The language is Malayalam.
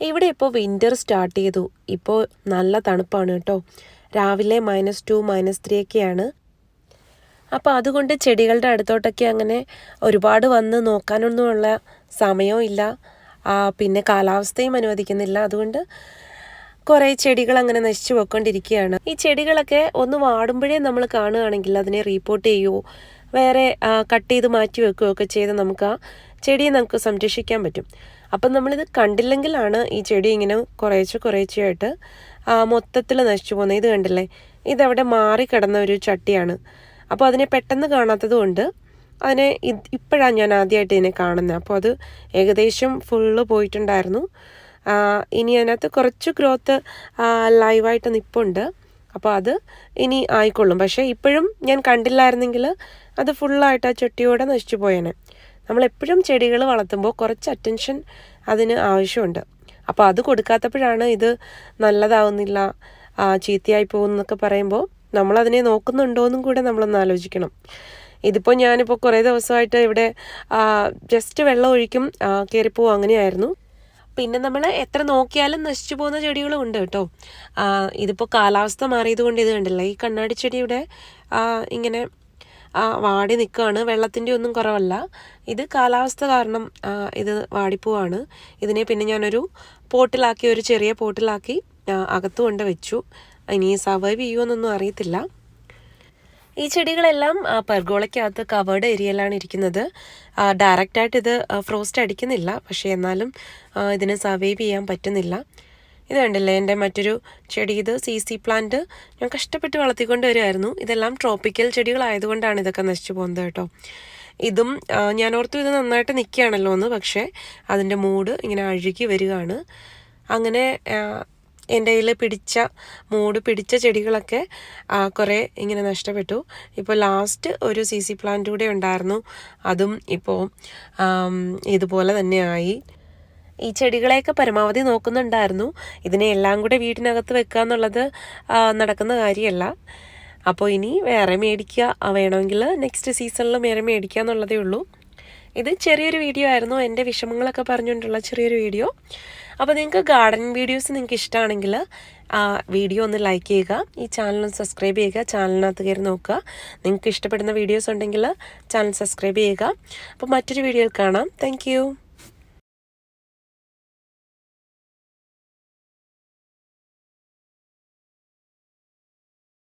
ഇവിടെ ഇപ്പോൾ വിന്റർ സ്റ്റാർട്ട് ചെയ്തു. ഇപ്പോൾ നല്ല തണുപ്പാണ് കേട്ടോ. രാവിലെ മൈനസ് ടു മൈനസ് ത്രീ ഒക്കെയാണ്. അപ്പോൾ അതുകൊണ്ട് ചെടികളുടെ അടുത്തോട്ടൊക്കെ അങ്ങനെ ഒരുപാട് വന്ന് നോക്കാനൊന്നുമുള്ള സമയവും ഇല്ല. പിന്നെ കാലാവസ്ഥയും അനുവദിക്കുന്നില്ല. അതുകൊണ്ട് കുറേ ചെടികൾ അങ്ങനെ നശിച്ചു പോയിക്കൊണ്ടിരിക്കുകയാണ്. ഈ ചെടികളൊക്കെ ഒന്ന് വാടുമ്പോഴേ നമ്മൾ കാണുകയാണെങ്കിൽ അതിനെ റീപ്പോർട്ട് ചെയ്യുമോ വേറെ കട്ട് ചെയ്ത് മാറ്റി വെക്കുകയോ ഒക്കെ ചെയ്ത് നമുക്ക് ആ ചെടിയെ നമുക്ക് സംരക്ഷിക്കാൻ പറ്റും. അപ്പം നമ്മളിത് കണ്ടില്ലെങ്കിലാണ് ഈ ചെടി ഇങ്ങനെ കുറേശ്ശെ കുറേശ്ശെയായിട്ട് മൊത്തത്തിൽ നശിച്ചു പോകുന്നത്. ഇത് കണ്ടില്ലേ? ഇതവിടെ മാറി കിടന്ന ഒരു ചട്ടിയാണ്. അപ്പോൾ അതിനെ പെട്ടെന്ന് കാണാത്തത് കൊണ്ട് അതിനെ ഇപ്പോഴാണ് ഞാൻ ആദ്യമായിട്ട് ഇതിനെ കാണുന്നത് അപ്പോൾ അത് ഏകദേശം ഫുള്ള് പോയിട്ടുണ്ടായിരുന്നു. ഇനി അതിനകത്ത് കുറച്ച് ഗ്രോത്ത് ലൈവായിട്ട് നിപ്പുണ്ട്. അപ്പോൾ അത് ഇനി ആയിക്കൊള്ളും. പക്ഷേ ഇപ്പോഴും ഞാൻ കണ്ടില്ലായിരുന്നെങ്കിൽ അത് ഫുള്ളായിട്ട് ആ ചട്ടിയോടെ നശിച്ചു പോയേനെ. നമ്മളെപ്പോഴും ചെടികൾ വളർത്തുമ്പോൾ കുറച്ച് അറ്റൻഷൻ അതിന് ആവശ്യമുണ്ട്. അപ്പോൾ അത് കൊടുക്കാത്തപ്പോഴാണ് ഇത് നല്ലതാവുന്നില്ല ചീത്തയായി പോകുന്നൊക്കെ പറയുമ്പോൾ നമ്മളതിനെ നോക്കുന്നുണ്ടോയെന്നും കൂടെ നമ്മളൊന്ന് ആലോചിക്കണം. ഇതിപ്പോൾ ഞാനിപ്പോൾ കുറേ ദിവസമായിട്ട് ഇവിടെ ജസ്റ്റ് വെള്ളം ഒഴിക്കും കയറിപ്പോവും അങ്ങനെയായിരുന്നു. പിന്നെ നമ്മൾ എത്ര നോക്കിയാലും നശിച്ചു പോകുന്ന ചെടികളും ഉണ്ട് കേട്ടോ. ഇതിപ്പോൾ കാലാവസ്ഥ മാറിയത് കൊണ്ട് ഇത് കണ്ടില്ല? ഈ കണ്ണാടി ചെടിയുടെ ഇങ്ങനെ വാടി നിൽക്കുകയാണ് വെള്ളത്തിന്റെ ഒന്നും കുറവല്ല. ഇത് കാലാവസ്ഥ കാരണം ഇത് വാടിപ്പോവാണ്. ഇതിനെ പിന്നെ ഞാനൊരു പോട്ടിലാക്കി ഒരു ചെറിയ പോട്ടിലാക്കി അകത്ത് കൊണ്ട് വെച്ചു. ഇനി സർവൈവ് ചെയ്യുമെന്നൊന്നും അറിയത്തില്ല. ഈ ചെടികളെല്ലാം പെർഗോളയ്ക്കകത്ത് കവേർഡ് ഏരിയയിലാണ് ഇരിക്കുന്നത്. ഡയറക്റ്റായിട്ട് ഇത് ഫ്രോസ്റ്റ് അടിക്കുന്നില്ല. പക്ഷേ എന്നാലും ഇതിന് സർവൈവ് ചെയ്യാൻ പറ്റുന്നില്ല. ഇത് കണ്ടില്ലേ? എന്റെ മറ്റൊരു ചെടി. ഇത് സി സി പ്ലാന്റ് ഞാൻ കഷ്ടപ്പെട്ട് വളർത്തിക്കൊണ്ട് വരുമായിരുന്നു ഇതെല്ലാം ട്രോപ്പിക്കൽ ചെടികളായതുകൊണ്ടാണ് ഇതൊക്കെ നശിച്ചു പോകുന്നത് കേട്ടോ. ഇതും ഞാൻ ഓർത്തു ഇത് നന്നായിട്ട് നിൽക്കുകയാണല്ലോ എന്ന് പക്ഷേ അതിന്റെ മൂഡ് ഇങ്ങനെ അഴുകി വരികയാണ്. അങ്ങനെ എന്റെ കയ്യിൽ പിടിച്ച മൂട് പിടിച്ച ചെടികളൊക്കെ കുറേ ഇങ്ങനെ നഷ്ടപ്പെട്ടു. ഇപ്പോൾ ലാസ്റ്റ് ഒരു സി സി പ്ലാന്റ് കൂടെ ഉണ്ടായിരുന്നു. അതും ഇപ്പോൾ ഇതുപോലെ തന്നെയായി ഈ ചെടികളെയൊക്കെ പരമാവധി നോക്കുന്നുണ്ടായിരുന്നു. ഇതിനെ എല്ലാം കൂടെ വീട്ടിനകത്ത് വെക്കുക എന്നുള്ളത് നടക്കുന്ന കാര്യമല്ല. അപ്പോൾ ഇനി വേറെ മേടിക്കുക വേണമെങ്കിൽ നെക്സ്റ്റ് സീസണിൽ വേറെ മേടിക്കുക എന്നുള്ളതേ ഉള്ളൂ. ഇത് ചെറിയൊരു വീഡിയോ ആയിരുന്നു. എന്റെ വിഷമങ്ങളൊക്കെ പറഞ്ഞുകൊണ്ടുള്ള ചെറിയൊരു വീഡിയോ. അപ്പോൾ നിങ്ങൾക്ക് ഗാർഡൻ വീഡിയോസ് നിങ്ങൾക്ക് ഇഷ്ടമാണെങ്കിൽ വീഡിയോ ഒന്ന് ലൈക്ക് ചെയ്യുക ഈ ചാനൽ സബ്സ്ക്രൈബ് ചെയ്യുക ചാനലിനകത്ത് കയറി നോക്കുക. നിങ്ങൾക്ക് ഇഷ്ടപ്പെടുന്ന വീഡിയോസ് ഉണ്ടെങ്കിൽ ചാനൽ സബ്സ്ക്രൈബ് ചെയ്യുക. അപ്പോൾ മറ്റൊരു വീഡിയോയിൽ കാണാം. താങ്ക്